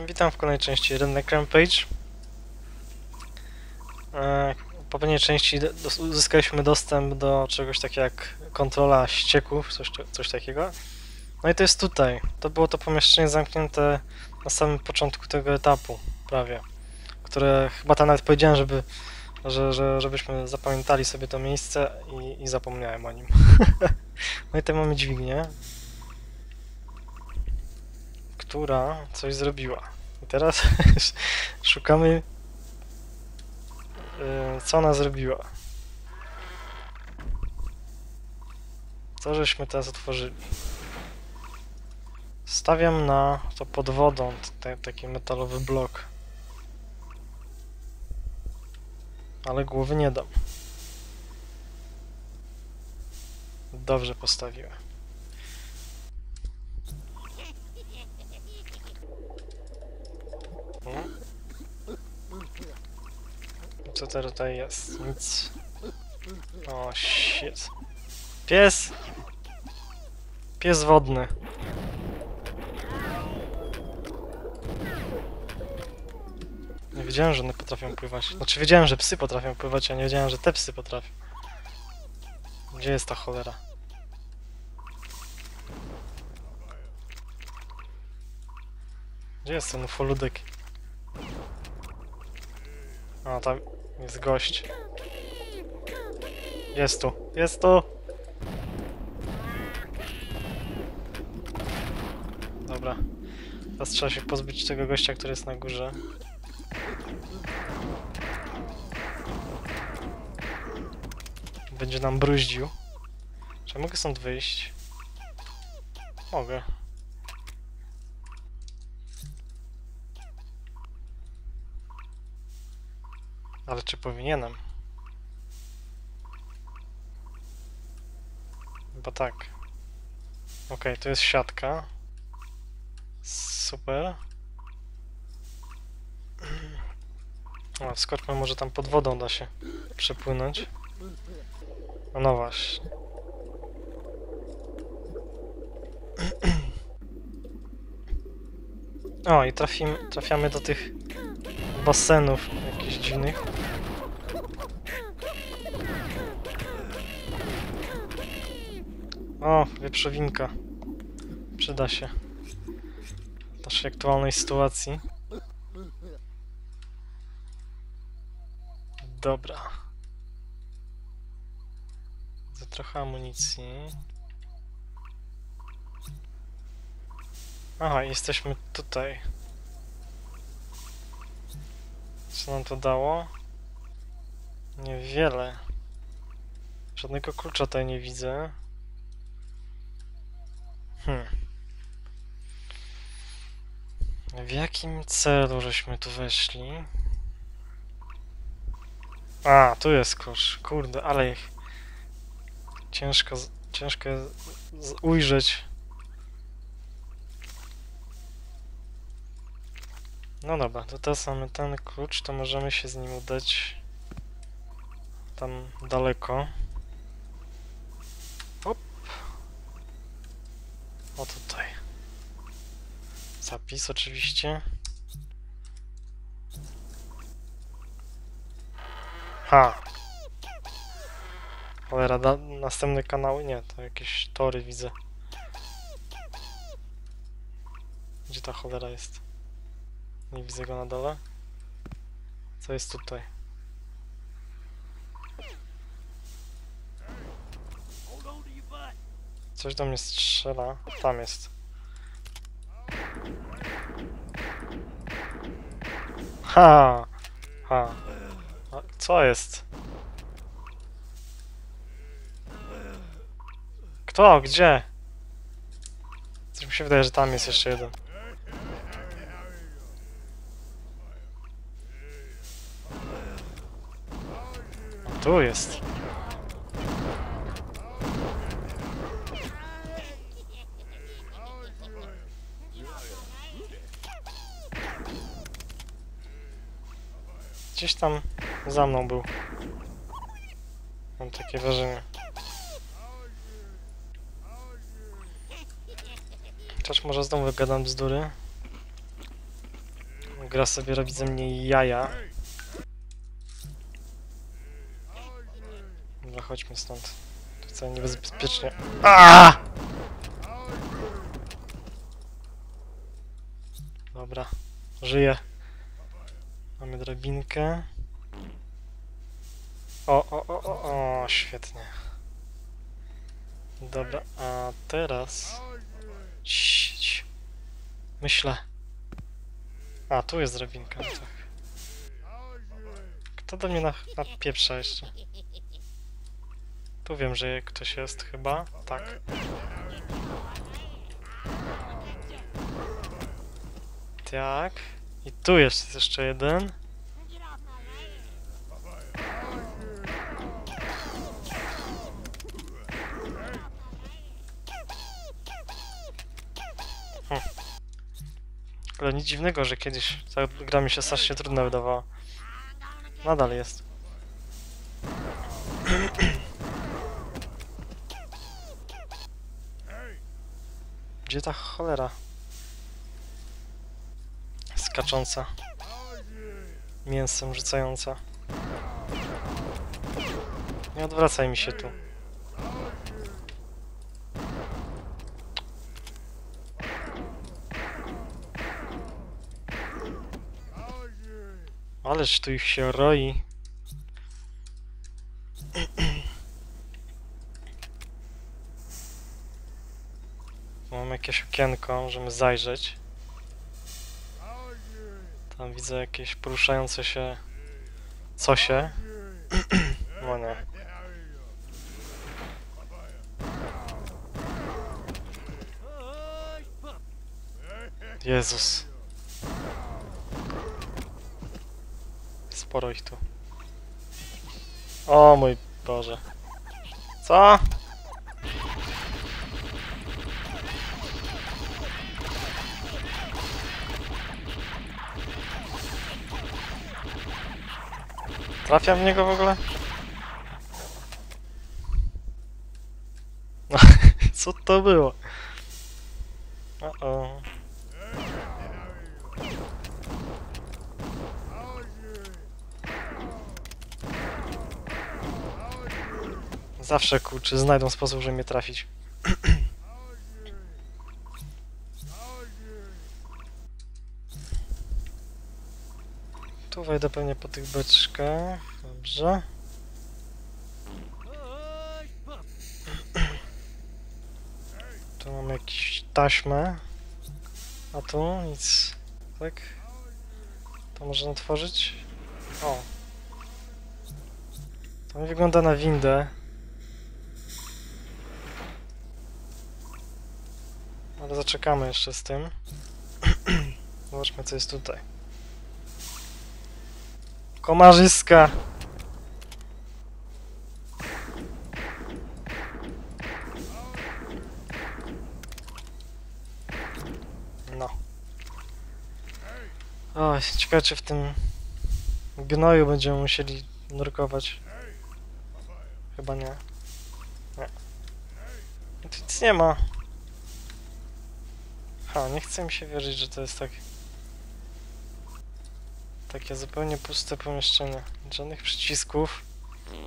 Witam w kolejnej części Redneck Rampage. E, W poprzedniej części uzyskaliśmy dostęp do czegoś takiego jak kontrola ścieków, coś, coś takiego. No i to jest tutaj. To było to pomieszczenie zamknięte na samym początku tego etapu, prawie. Które chyba tam nawet powiedziałem, żeby, że, że, żebyśmy zapamiętali sobie to miejsce i, i zapomniałem o nim. no i tutaj mamy dźwignię, która coś zrobiła. I teraz szukamy, yy, co ona zrobiła. Co żeśmy teraz otworzyli? Stawiam na to pod wodą t- taki metalowy blok. Ale głowy nie dam. Dobrze postawiłem. No. Co to tutaj jest? Nic. O, shit. Pies! Pies wodny. Nie wiedziałem, że one potrafią pływać. Znaczy wiedziałem, że psy potrafią pływać, a nie wiedziałem, że te psy potrafią. Gdzie jest ta cholera? Gdzie jest ten ufoludek? A, tam jest gość. Jest tu, jest tu! Dobra. Teraz trzeba się pozbyć tego gościa, który jest na górze. Będzie nam bruździł. Czy ja mogę stąd wyjść? Mogę. Ale czy powinienem? Chyba tak. Okej, to jest siatka. Super. O, skoczmy może tam pod wodą da się przepłynąć. No, no właśnie. O, i trafimy, trafiamy do tych basenów jakichś dziwnych. O, wieprzowinka. Przyda się. W naszej aktualnej sytuacji. Dobra. Za trochę amunicji. Aha, jesteśmy tutaj. Co nam to dało? Niewiele. Żadnego klucza tutaj nie widzę. Hmm. W jakim celu żeśmy tu weszli? A, tu jest klucz. Kurde, ale ich ciężko, ciężko ujrzeć. No dobra, to teraz mamy ten klucz, to możemy się z nim udać tam daleko. Hop. O tutaj. Zapis oczywiście. Ha! Cholera, da, następne kanały? Nie, to jakieś tory widzę. Gdzie ta cholera jest? Nie widzę go na dole. Co jest tutaj? Coś do mnie strzela. Tam jest. Ha! Ha! A, co jest? Kto? Gdzie? Coś mi się wydaje, że tam jest jeszcze jeden. Tu jest. Gdzieś tam za mną był. Mam takie wrażenie. Chociaż może znowu wygadam bzdury. gra sobie robi ze mnie jaja. Dobra, chodźmy stąd. Tu wcale niebezpiecznie. Aaaa! Dobra, żyję. Mamy drabinkę. O, o, o, o, o, świetnie. Dobra, a teraz... Cii. Myślę. A, tu jest drabinka, tak. Kto do mnie na, napieprza jeszcze? Tu wiem, że ktoś jest chyba. Tak. Tak. I tu jest jeszcze jeden. Hm. Ale nic dziwnego, że kiedyś ta gra mi się strasznie trudna wydawała. Nadal jest. Gdzie ta cholera? Skacząca. Mięsem rzucająca. Nie odwracaj mi się tu. Ależ tu ich się roi. Mam jakieś okienko, możemy zajrzeć. Tam widzę jakieś poruszające się cosie. No nie. Jezus. Sporo ich tu. O mój Boże. Co? Trafia w niego w ogóle? Co to było? O -o. Zawsze kurczy, znajdą sposób, żeby mnie trafić. Tu wejdę pewnie po tych beczkach. Dobrze. Tu mamy jakąś taśmę. A tu nic. Tak? To można otworzyć? O. To mi wygląda na windę. Ale zaczekamy jeszcze z tym. Zobaczmy co jest tutaj. Komarzyska! No. O, ciekawe czy w tym gnoju będziemy musieli nurkować. Chyba nie. Nie. Tu nic nie ma. Ha, nie chcę mi się wierzyć, że to jest tak... Takie zupełnie puste pomieszczenie. Żadnych przycisków.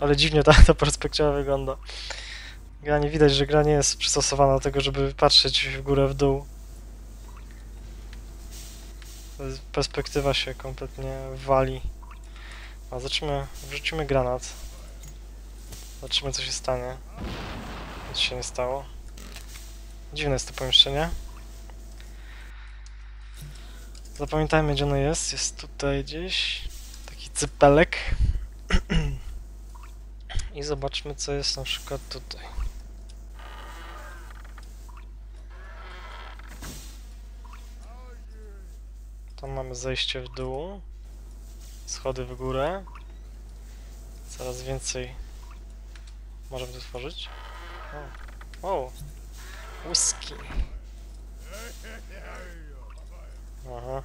Ale dziwnie ta, ta perspektywa wygląda. Gra nie widać, że gra nie jest przystosowana do tego, żeby patrzeć w górę, w dół. Perspektywa się kompletnie wali. A zobaczymy, wrzucimy granat. Zobaczymy co się stanie. Nic się nie stało. Dziwne jest to pomieszczenie. Zapamiętajmy gdzie ono jest. Jest tutaj gdzieś. Taki cypelek. I zobaczmy co jest na przykład tutaj. Tam mamy zejście w dół. Schody w górę. Coraz więcej możemy tu tworzyć. O, o. Aha.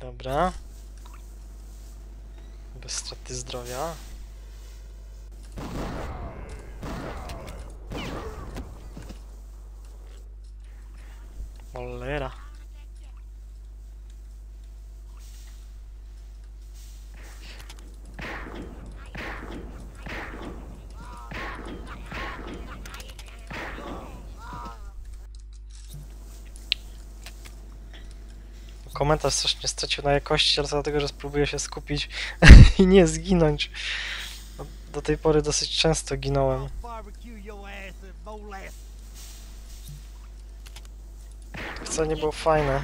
Dobra. Bez straty zdrowia. Cholera. Komentarz strasznie stracił na jakości, ale dlatego, że spróbuję się skupić i nie zginąć. Do- Do tej pory dosyć często ginąłem. Wcale nie było fajne.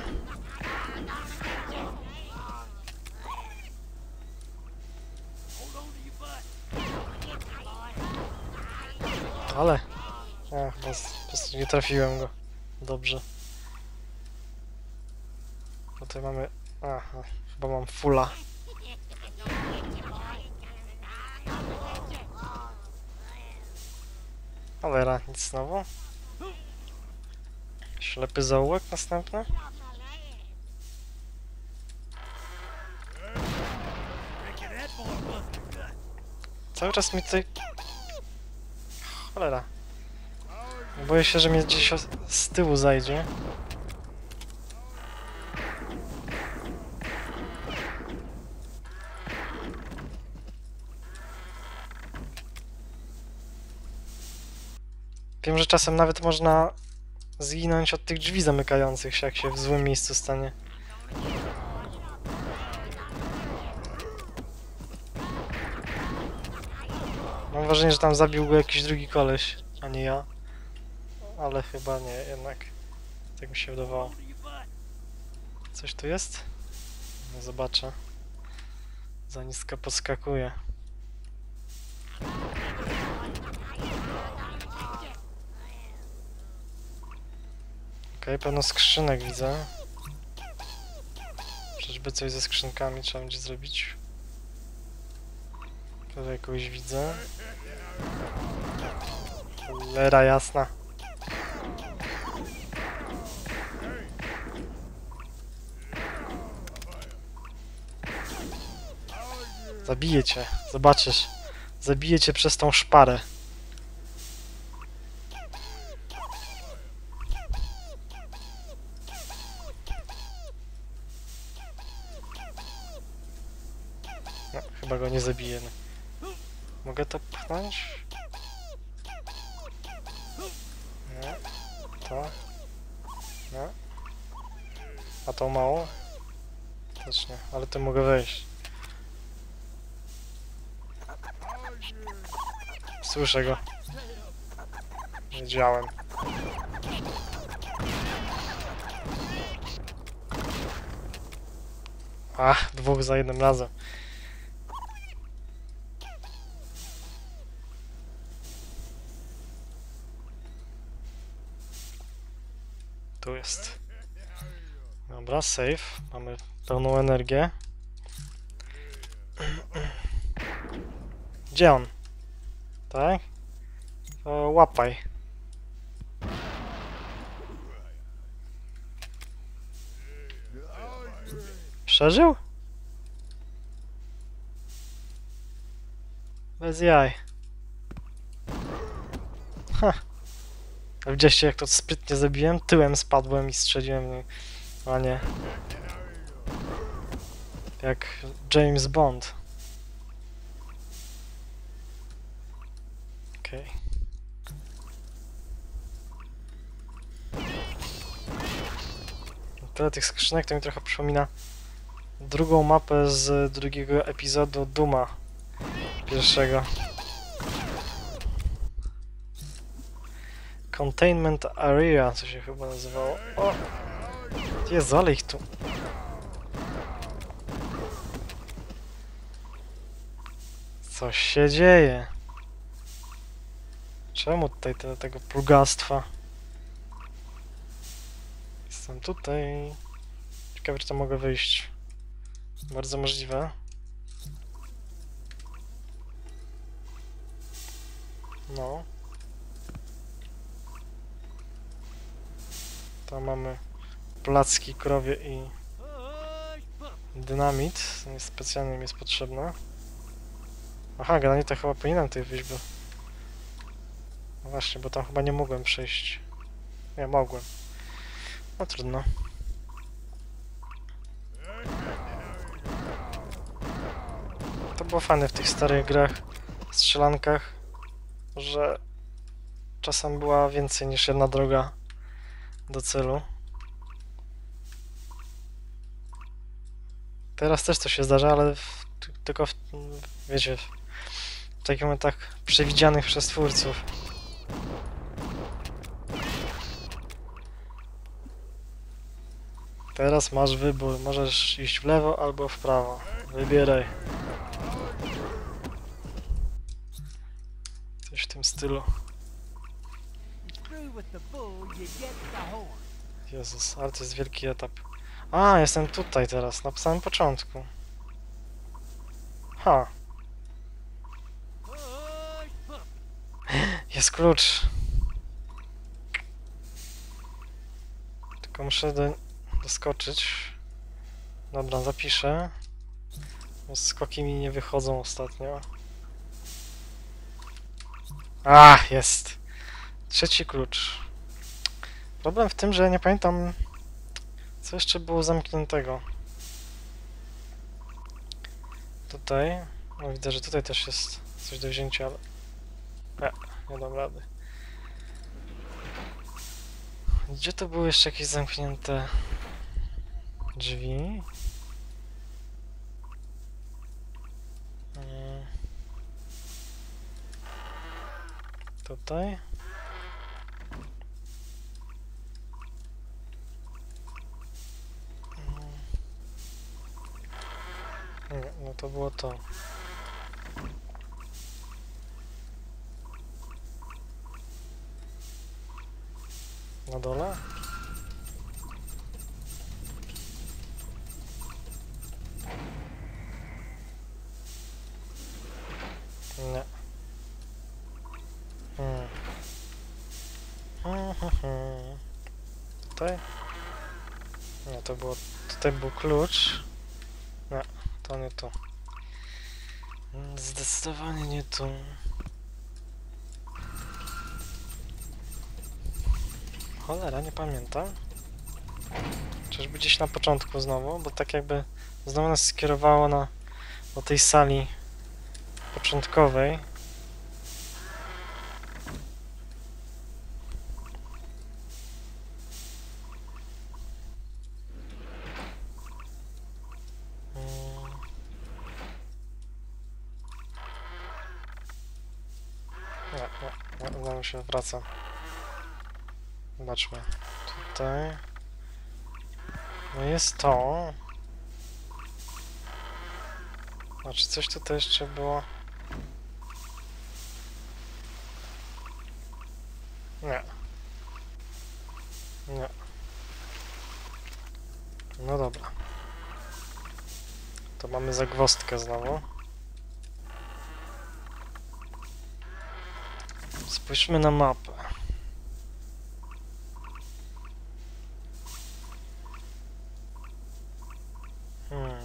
Ale. Po prostu nie trafiłem go. Dobrze. Tutaj mamy. Aha, chyba mam fulla. Cholera, nic znowu. Ślepy zaułek następny. Cały czas mi tutaj... Cholera. Boję się, że mnie gdzieś z tyłu zajdzie. Wiem, że czasem nawet można zginąć od tych drzwi zamykających się, jak się w złym miejscu stanie. Mam wrażenie, że tam zabił go jakiś drugi koleś, a nie ja. Ale chyba nie, jednak. Tak mi się wydawało. Coś tu jest? No zobaczę. Za nisko podskakuje. Okej, pełno skrzynek widzę. Czyżby coś ze skrzynkami trzeba będzie zrobić? Tutaj kogoś widzę. Cholera jasna. Zabiję cię, zobaczysz. Zabiję cię przez tą szparę. No, chyba go nie zabiję. no. Mogę to pchnąć? Nie. To. Nie. A to mało? Też nie, ale to mogę wejść. Słyszę go. Wiedziałem. Ach, dwóch za jednym razem. Tu jest. Dobra, save. Mamy pełną energię. Gdzie on? Tak? To łapaj. Przeżył? Bez jaj. Ha. A Widzieliście jak to sprytnie zrobiłem? Tyłem spadłem i strzeliłem. nie- A nie. Jak James Bond. Okej. Tyle tych skrzynek to mi trochę przypomina drugą mapę z drugiego epizodu Duma pierwszego. Containment Area, co się chyba nazywało. O! Jezu, ale ich tu. Co się dzieje? Czemu tutaj tyle tego plugastwa? Jestem tutaj. Ciekawe, czy to mogę wyjść. Bardzo możliwe. No. Tam mamy placki, krowie i dynamit. Specjalnie mi jest potrzebne. Aha, granita chyba powinienem tutaj wyjść, bo... No właśnie, bo tam chyba nie mogłem przejść. Nie, mogłem. No trudno. To było fajne w tych starych grach, strzelankach, że czasem była więcej niż jedna droga do celu. Teraz też to się zdarza, ale w, ty- tylko w, wiecie, w takich momentach przewidzianych przez twórców. Teraz masz wybór, możesz iść w lewo albo w prawo. Wybieraj. Coś w tym stylu. Jezus, ale to jest wielki etap. A, jestem tutaj teraz, na samym początku. Ha, jest klucz. Tylko muszę do, doskoczyć. Dobra, zapiszę. Bo skoki mi nie wychodzą ostatnio. A, jest. Trzeci klucz. Problem w tym, że nie pamiętam, co jeszcze było zamkniętego. Tutaj. No widzę, że tutaj też jest coś do wzięcia, ale... Nie, nie dam rady. Gdzie to były jeszcze jakieś zamknięte drzwi? Mm. Tutaj? Nie, no to było to. Na dole? Nie. Hmm. Hmm. Tutaj? Nie, to było... Tutaj był klucz. Nie, tu. Mm, Zdecydowanie nie tu. Cholera, nie pamiętam. Czyżby gdzieś na początku znowu, bo tak jakby znowu nas skierowało na do tej sali początkowej. Mm. Nie, nie, nie, znowu się wraca. Zobaczmy. Tutaj. No jest to. Znaczy coś tutaj jeszcze było. Nie. Nie. No dobra. To mamy zagwozdkę znowu. Spójrzmy na mapę. Hmm.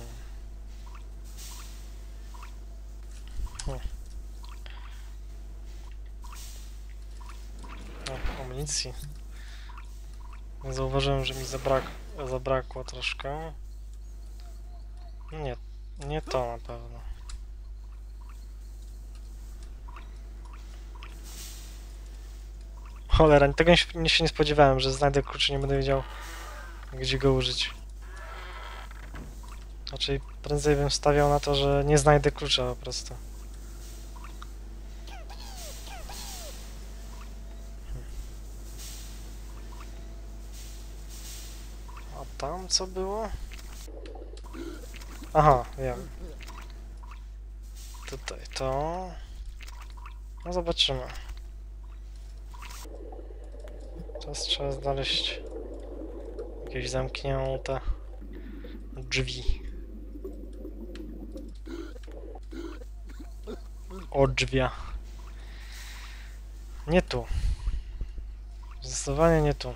Hmm. O. Zauważyłem, że mi zabrak zabrakło troszkę. Nie, nie to na pewno. Cholera, tego nie, się nie spodziewałem, że znajdę klucz i nie będę wiedział, gdzie go użyć. Raczej prędzej bym stawiał na to, że nie znajdę klucza po prostu. A tam co było? Aha, wiem. Tutaj to. No zobaczymy. Teraz trzeba znaleźć jakieś zamknięte drzwi. Odrzwia. Nie tu. Zdecydowanie nie tu.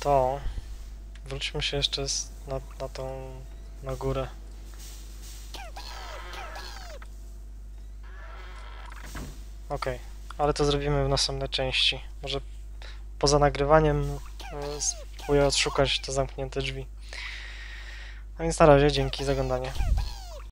To. Wróćmy się jeszcze na, na tą. na górę. Okej. ale to zrobimy w następnej części. Może poza nagrywaniem e, spróbuję odszukać te zamknięte drzwi. A więc na razie, dzięki za oglądanie.